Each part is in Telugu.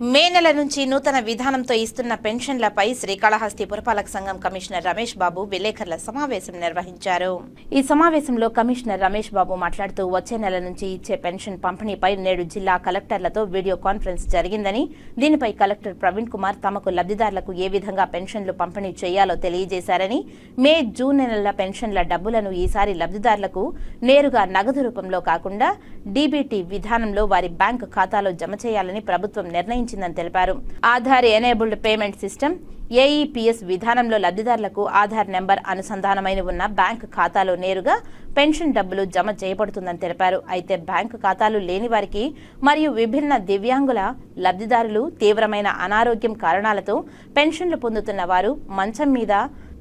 మే నెల నుంచి నూతన విధానంతో ఇస్తున్న పెన్షన్లపై శ్రీకాళహస్తి పురపాలక సంఘం కమిషనర్ రమేష్ బాబు విలేకరుల సమావేశం నిర్వహించారు. ఈ సమావేశంలో కమిషనర్ రమేష్ బాబు మాట్లాడుతూ వచ్చే నెల నుంచి ఇచ్చే పెన్షన్ పంపిణీపై నేడు జిల్లా కలెక్టర్లతో వీడియో కాన్ఫరెన్స్ జరిగిందని దీనిపై కలెక్టర్ ప్రవీణ్ కుమార్ తమకు లబ్ధిదారులకు ఏ విధంగా పెన్షన్లు పంపిణీ చేయాలో తెలియజేశారని మే జూన్ నెలల పెన్షన్ల డబ్బులను ఈసారి లబ్ధిదారులకు నేరుగా నగదు రూపంలో కాకుండా డీబీటీ విధానంలో వారి బ్యాంకు ఖాతాలో జమ చేయాలని ప్రభుత్వం నిర్ణయించారు నిర్ణయించిందని తెలిపారు. Aadhaar enabled payment system AEPS విధానంలో లబ్ధిదారులకు ఆధార్ నెంబర్ అనుసంధానమైన ఉన్న బ్యాంకు ఖాతాలో నేరుగా పెన్షన్ డబ్బులు జమ చేయబడుతుందని తెలిపారు. అయితే బ్యాంకు ఖాతాలు లేని వారికి మరియు విభిన్న దివ్యాంగుల లబ్ధిదారులు తీవ్రమైన అనారోగ్యం కారణాలతో పెన్షన్లు పొందుతున్న వారు మంచం మీద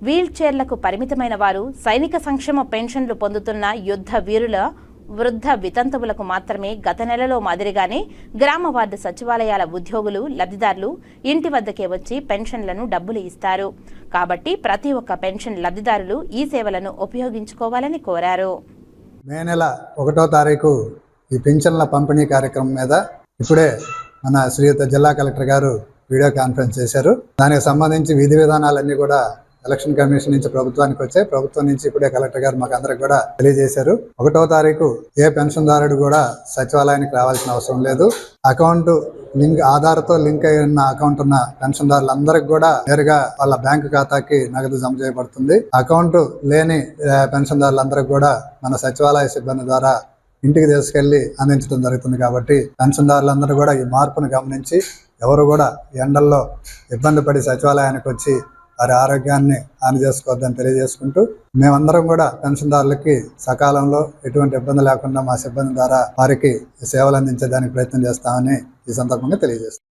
వీల్ చైర్లకు పరిమితమైన వారు సైనిక సంక్షేమ పెన్షన్లు పొందుతున్న యుద్ధ వీరుల వృద్ధ వితంతువులకు మాత్రమే గత నెలలో మాదిరిగానే గ్రామ వార్డు సచివాలయాల ఉద్యోగులు లబ్ధిదారులు ఇంటి వద్దకే వచ్చి పెన్షన్లను డబ్బులు ఇస్తారు. కాబట్టి ప్రతి ఒక్క పెన్షన్ లబ్ధిదారులు ఈ సేవలను ఉపయోగించుకోవాలని కోరారు. మే నెల ఒకటో తారీఖు ఈ పెన్షన్ల పంపిణీ కార్యక్రమం మీద ఇప్పుడే మన శ్రీయుత జిల్లా కలెక్టర్ గారు వీడియో కాన్ఫరెన్స్ చేశారు. దానికి సంబంధించి విధి విధానాలన్నీ కూడా ఎలక్షన్ కమిషన్ నుంచి ప్రభుత్వానికి వచ్చాయి ప్రభుత్వం నుంచి ఇప్పుడే కలెక్టర్ గారు మాకు అందరికి కూడా తెలియజేశారు. ఒకటో తారీఖు ఏ పెన్షన్దారుడు కూడా సచివాలయానికి రావాల్సిన అవసరం లేదు. అకౌంట్ లింక్ ఆధార్తో లింక్ అయి ఉన్న అకౌంట్ ఉన్న పెన్షన్దారులందరికి కూడా నేరుగా వాళ్ళ బ్యాంకు ఖాతాకి నగదు జమ చేయబడుతుంది. అకౌంట్ లేని పెన్షన్దారులందరికి కూడా మన సచివాలయ సిబ్బంది ద్వారా ఇంటికి తీసుకెళ్ళి అందించడం జరుగుతుంది కాబట్టి పెన్షన్దారులందరూ కూడా ఈ మార్పును గమనించి ఎవరు కూడా ఎండల్లో ఇబ్బంది పడి సచివాలయానికి వచ్చి వారి ఆరోగ్యాన్ని హాని చేసుకోవద్దని తెలియజేసుకుంటూ మేమందరం కూడా పెన్షన్దారులకి సకాలంలో ఎటువంటి ఇబ్బంది లేకుండా మా సిబ్బంది ద్వారా వారికి సేవలు అందించేదానికి ప్రయత్నం చేస్తామని ఈ సందర్భంగా తెలియజేస్తాం